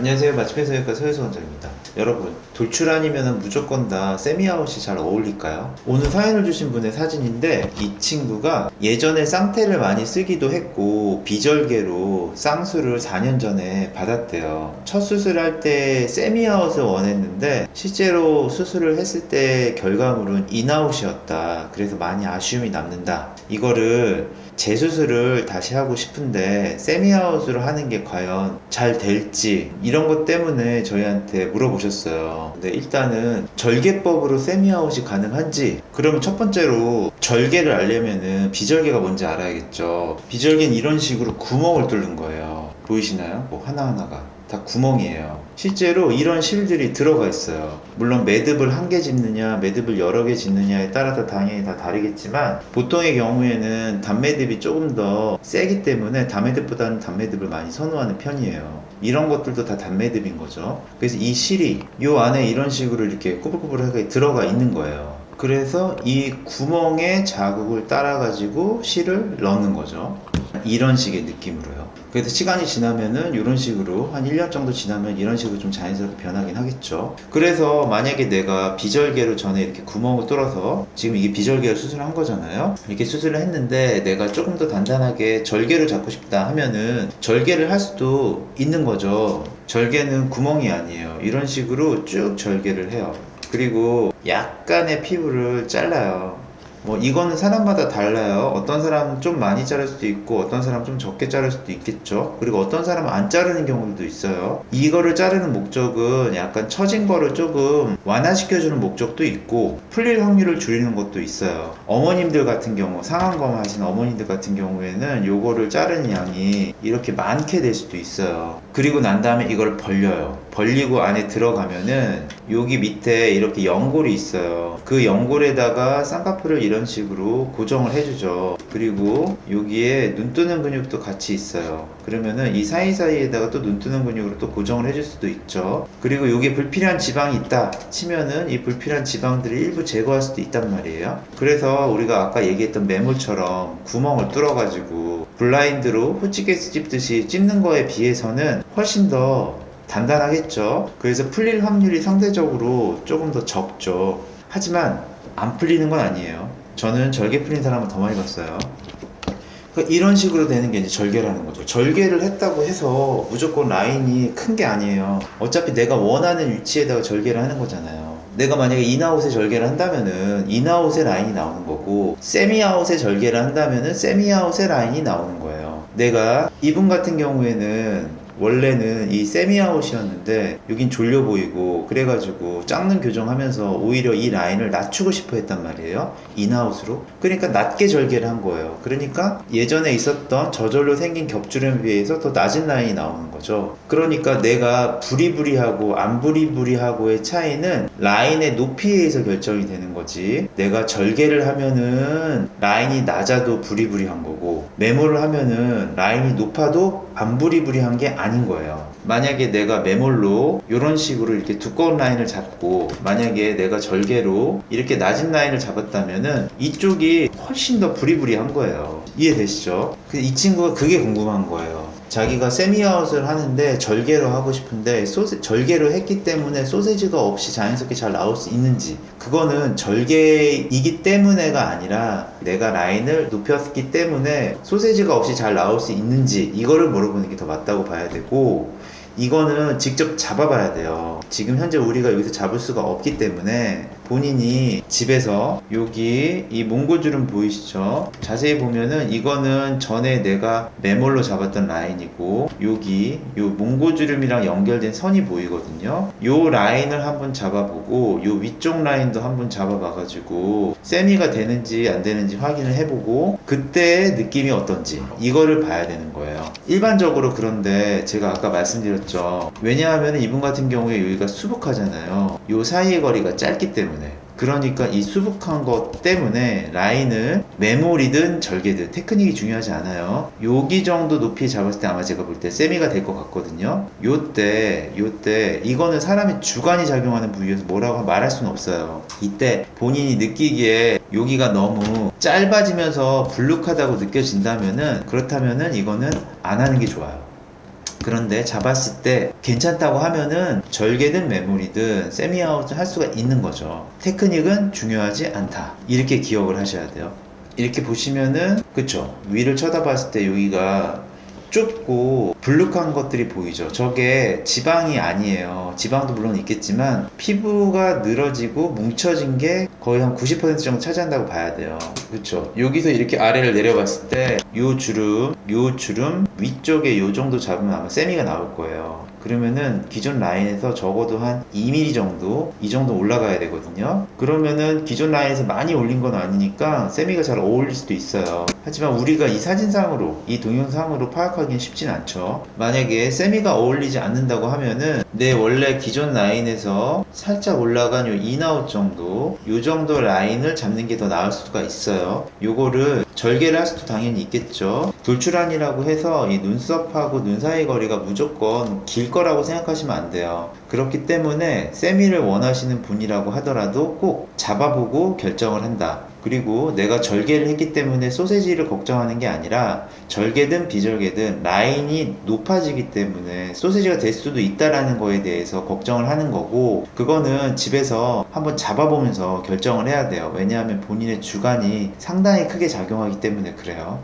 안녕하세요. 서유과 서유수 원장입니다. 여러분, 돌출 아니면 무조건 다 세미아웃이 잘 어울릴까요? 오늘 사연을 주신 분의 사진인데 이 친구가 예전에 쌍태를 많이 쓰기도 했고 비절개로 쌍수를 4년 전에 받았대요. 첫 수술할 때 세미아웃을 원했는데 실제로 수술을 했을 때 결과물은 인아웃이었다. 그래서 많이 아쉬움이 남는다. 이거를 재수술을 다시 하고 싶은데 세미아웃으로 하는 게 과연 잘 될지 이런 것 때문에 저희한테 물어보셨어요. 근데 일단은 절개법으로 세미아웃이 가능한지 그러면 첫 번째로 절개를 알려면은 비절개가 뭔지 알아야겠죠. 비절개는 이런 식으로 구멍을 뚫는 거예요. 보이시나요? 뭐 하나하나가. 다 구멍이에요. 실제로 이런 실들이 들어가 있어요. 물론 매듭을 한 개 짓느냐, 매듭을 여러 개 짓느냐에 따라서 당연히 다 다르겠지만 보통의 경우에는 단매듭이 조금 더 세기 때문에 단매듭보다는 단매듭을 많이 선호하는 편이에요. 이런 것들도 다 단매듭인 거죠. 그래서 이 실이 이 안에 이런 식으로 이렇게 꾸불꾸불하게 들어가 있는 거예요. 그래서 이 구멍에 자국을 따라 가지고 실을 넣는 거죠. 이런 식의 느낌으로요. 그래서 시간이 지나면은 이런 식으로 한 1년 정도 지나면 이런 식으로 좀 자연스럽게 변하긴 하겠죠. 그래서 만약에 내가 비절개로 전에 이렇게 구멍을 뚫어서 지금 이게 비절개로 수술한 거잖아요. 이렇게 수술을 했는데 내가 조금 더 단단하게 절개를 잡고 싶다 하면은 절개를 할 수도 있는 거죠. 절개는 구멍이 아니에요. 이런 식으로 쭉 절개를 해요. 그리고 약간의 피부를 잘라요. 뭐 이거는 사람마다 달라요. 어떤 사람은 좀 많이 자를 수도 있고 어떤 사람은 좀 적게 자를 수도 있겠죠. 그리고 어떤 사람은 안 자르는 경우도 있어요. 이거를 자르는 목적은 약간 처진 거를 조금 완화시켜주는 목적도 있고 풀릴 확률을 줄이는 것도 있어요. 어머님들 같은 경우 상한검 하시는 어머님들 같은 경우에는 요거를 자르는 양이 이렇게 많게 될 수도 있어요. 그리고 난 다음에 이걸 벌려요. 벌리고 안에 들어가면은 여기 밑에 이렇게 연골이 있어요. 그 연골에다가 쌍꺼풀을 이런 식으로 고정을 해주죠. 그리고 여기에 눈 뜨는 근육도 같이 있어요. 그러면은 이 사이사이에다가 또 눈 뜨는 근육으로 또 고정을 해줄 수도 있죠. 그리고 여기에 불필요한 지방이 있다 치면은 이 불필요한 지방들을 일부 제거할 수도 있단 말이에요. 그래서 우리가 아까 얘기했던 매물처럼 구멍을 뚫어가지고 블라인드로 후치게스 찝듯이 찝는 거에 비해서는 훨씬 더 단단하겠죠. 그래서 풀릴 확률이 상대적으로 조금 더 적죠. 하지만 안 풀리는 건 아니에요. 저는 절개 풀린 사람을 더 많이 봤어요. 그러니까 이런 식으로 되는 게 이제 절개라는 거죠. 절개를 했다고 해서 무조건 라인이 큰 게 아니에요. 어차피 내가 원하는 위치에다가 절개를 하는 거잖아요. 내가 만약에 인아웃에 절개를 한다면은 인아웃의 라인이 나오는 거고 세미아웃에 절개를 한다면은 세미아웃의 라인이 나오는 거예요. 내가 이분 같은 경우에는 원래는 이 세미아웃이었는데 여긴 졸려 보이고 그래가지고 짝는 교정하면서 오히려 이 라인을 낮추고 싶어 했단 말이에요. 인아웃으로. 그러니까 낮게 절개를 한 거예요. 그러니까 예전에 있었던 저절로 생긴 겹주름에 비해서 더 낮은 라인이 나오는 거죠. 그러니까 내가 부리부리하고 안 부리부리하고의 차이는 라인의 높이에 의해서 결정이 되는 거지. 내가 절개를 하면은 라인이 낮아도 부리부리한 거고 메모를 하면은 라인이 높아도 안 부리부리한 게 아닌 거예요. 만약에 내가 메몰로 이런 식으로 이렇게 두꺼운 라인을 잡고 만약에 내가 절개로 이렇게 낮은 라인을 잡았다면은 이쪽이 훨씬 더 부리부리한 거예요. 이해되시죠? 그이 친구가 그게 궁금한 거예요. 자기가 세미아웃을 하는데 절개로 하고 싶은데 소세, 절개로 했기 때문에 소세지가 없이 자연스럽게 잘 나올 수 있는지 그거는 절개이기 때문에가 아니라 내가 라인을 높였기 때문에 소세지가 없이 잘 나올 수 있는지 이거를 물어보는 게 더 맞다고 봐야 되고 이거는 직접 잡아봐야 돼요. 지금 현재 우리가 여기서 잡을 수가 없기 때문에 본인이 집에서 여기 이 몽고주름 보이시죠? 자세히 보면은 이거는 전에 내가 매몰로 잡았던 라인이고 여기 요 몽고주름이랑 연결된 선이 보이거든요. 요 라인을 한번 잡아보고 요 위쪽 라인도 한번 잡아봐가지고 세미가 되는지 안 되는지 확인을 해보고 그때 느낌이 어떤지 이거를 봐야 되는 거예요. 일반적으로 그런데 제가 아까 말씀드렸죠. 왜냐하면 이분 같은 경우에 여기가 수북하잖아요. 요 사이의 거리가 짧기 때문에. 그러니까 이 수북한 것 때문에 라인을 메모리든 절개든 테크닉이 중요하지 않아요. 여기 정도 높이 잡았을 때 아마 제가 볼 때 세미가 될 것 같거든요. 요때, 요때 이거는 사람의 주관이 작용하는 부위여서 뭐라고 말할 수는 없어요. 이때 본인이 느끼기에 여기가 너무 짧아지면서 불룩하다고 느껴진다면은 그렇다면은 이거는 안 하는 게 좋아요. 그런데 잡았을 때 괜찮다고 하면은 절개든 메모리든 세미아웃을 할 수가 있는 거죠. 테크닉은 중요하지 않다. 이렇게 기억을 하셔야 돼요. 이렇게 보시면은 그쵸 위를 쳐다봤을 때 여기가 좁고 불룩한 것들이 보이죠. 저게 지방이 아니에요. 지방도 물론 있겠지만 피부가 늘어지고 뭉쳐진 게 거의 한 90% 정도 차지한다고 봐야 돼요. 그렇죠. 여기서 이렇게 아래를 내려봤을 때 요 주름, 요 주름 위쪽에 요 정도 잡으면 아마 세미가 나올 거예요. 그러면은 기존 라인에서 적어도 한 2mm 정도 이 정도 올라가야 되거든요. 그러면은 기존 라인에서 많이 올린 건 아니니까 세미가 잘 어울릴 수도 있어요. 하지만 우리가 이 사진상으로 이 동영상으로 파악하기는 쉽진 않죠. 만약에 세미가 어울리지 않는다고 하면은 내 원래 기존 라인에서 살짝 올라간 요 인아웃 정도 요 정도 라인을 잡는 게 더 나을 수가 있어요. 요거를 수도 당연히 있겠죠. 돌출안이라고 해서 이 눈썹하고 눈 사이 거리가 무조건 길 거라고 생각하시면 안 돼요. 그렇기 때문에 세미를 원하시는 분이라고 하더라도 꼭 잡아보고 결정을 한다. 그리고 내가 절개를 했기 때문에 소세지를 걱정하는 게 아니라 절개든 비절개든 라인이 높아지기 때문에 소세지가 될 수도 있다라는 거에 대해서 걱정을 하는 거고 그거는 집에서 한번 잡아보면서 결정을 해야 돼요. 왜냐하면 본인의 주관이 상당히 크게 작용하기 때문에 그래요.